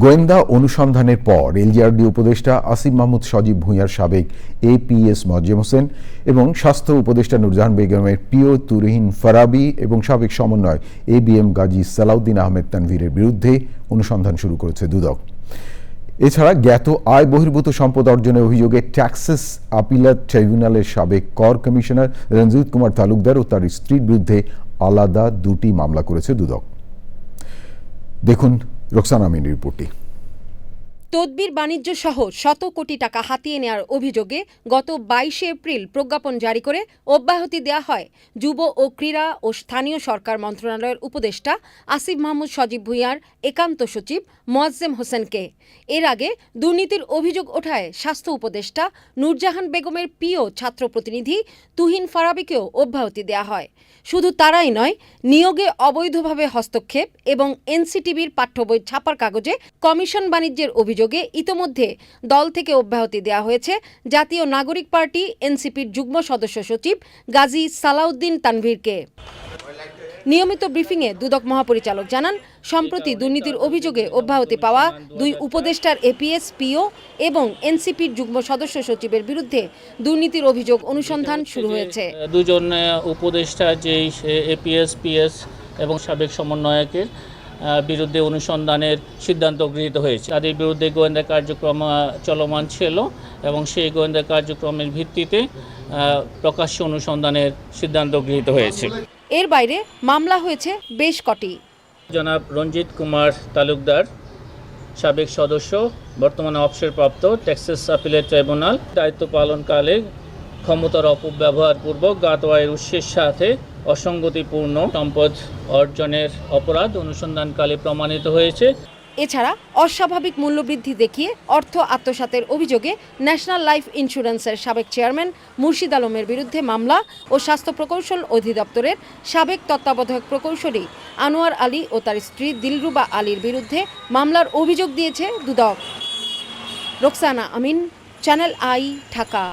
গোয়েন্দা অনুসন্ধানের পর এলজিআরডি উপদেষ্টা আসিফ মাহমুদ সজীব ভূঁইয়ার সাবেক এপিএস মজিম হোসেন এবং স্বাস্থ্য উপদেষ্টা নুরজাহান বেগমের পিও তুরহিন ফারাবি এবং সাবেক সমন্বয় A B M Gazi Salauddin Ahmed তানভীরের বিরুদ্ধে অনুসন্ধান শুরু করেছে দুদক। এছাড়া জ্ঞাত আয় বহির্ভূত সম্পদ অর্জনের অভিযোগে ট্যাক্সেস আপিলার ট্রাইব্যুনালের সাবেক কর কমিশনার রঞ্জিত কুমার তালুকদার ও তার স্ত্রীর বিরুদ্ধে আলাদা দুটি মামলা করেছে দুদক। দেখুন Roxana Mini reporting. তদবির বাণিজ্য সহ শত কোটি টাকা হাতিয়ে নেওয়ার অভিযোগে গত বাইশে এপ্রিল প্রজ্ঞাপন জারি করে অব্যাহতি দেওয়া হয়। যুব ও ক্রীড়া ও স্থানীয় সরকার মন্ত্রণালয়ের উপদেষ্টা আসিফ মাহমুদ সজীব ভুঁইয়ার একান্ত সচিব মোয়াজ্জেম হোসেনকে। এর আগে দুর্নীতির অভিযোগ ওঠায় স্বাস্থ্য উপদেষ্টা নূরজাহান বেগমের প্রিয় ছাত্র প্রতিনিধি তুহিন ফারাবিকেও অব্যাহতি দেওয়া হয়। শুধু তারাই নয়, নিয়োগে অবৈধভাবে হস্তক্ষেপ এবং এনসিটিভির পাঠ্য বই ছাপার কাগজে কমিশন বাণিজ্যের অভিযোগে ইতোমধ্যে দল থেকে অব্যাহতি দেওয়া হয়েছে। জাতীয় নাগরিক পার্টি, এনসিপির যুগ্ম সদস্য সচিব গাজী সালাউদ্দিন তানভীরকে। নিয়মিত ব্রিফিংয়ে দুদক মহাপরিচালক জানান, সম্প্রতি দুর্নীতির অভিযোগে অব্যাহতি পাওয়া দুই উপদেষ্টার এপিএস, পিও এবং এনসিপির যুগ্ম সদস্য সচিবের বিরুদ্ধে দুর্নীতির অভিযোগ অনুসন্ধান শুরু হয়েছে। দুজন উপদেষ্টা, যেই এপিএস, পিএস এবং সাবেক সমন্বয়কের বিরুদ্ধে অনুসন্ধানের সিদ্ধান্ত গৃহীত হয়েছে। তাদের বিরুদ্ধে গোয়েন্দা কার্যক্রম চলমান ছিল এবং সেই গোয়েন্দা কার্যক্রমের ভিত্তিতে প্রকাশ্য অনুসন্ধানের সিদ্ধান্ত গৃহীত হয়েছে। এর বাইরে মামলা হয়েছে বেশ কটি। জনাব রঞ্জিত কুমার তালুকদার সাবেক সদস্য বর্তমানে অবসরপ্রাপ্ত টেক্সাস আপিলেট ট্রাইব্যুনাল দায়িত্ব পালনকালে ক্ষমতার অপব্যবহারপূর্বক জ্ঞাত আয়ের উৎসের সাথে অসঙ্গতিপূর্ণ সম্পদ অর্জনের অপরাধ অনুসন্ধানকালে প্রমাণিত হয়েছে। এছাড়া অস্বাভাবিক মূল্যবৃদ্ধি দেখিয়ে অর্থ আত্মসাতের অভিযোগে ন্যাশনাল লাইফ ইন্স্যুরেন্সের সাবেক চেয়ারম্যান মুর্শিদ আলমের বিরুদ্ধে মামলা ও স্বাস্থ্য প্রকৌশল অধিদপ্তরের সাবেক তত্ত্বাবধায়ক প্রকৌশলী আনোয়ার আলী ও তার স্ত্রী দিলরুবা আলীর বিরুদ্ধে মামলার অভিযোগ দিয়েছে দুদক। Roksana Amin, channel I, Dhaka.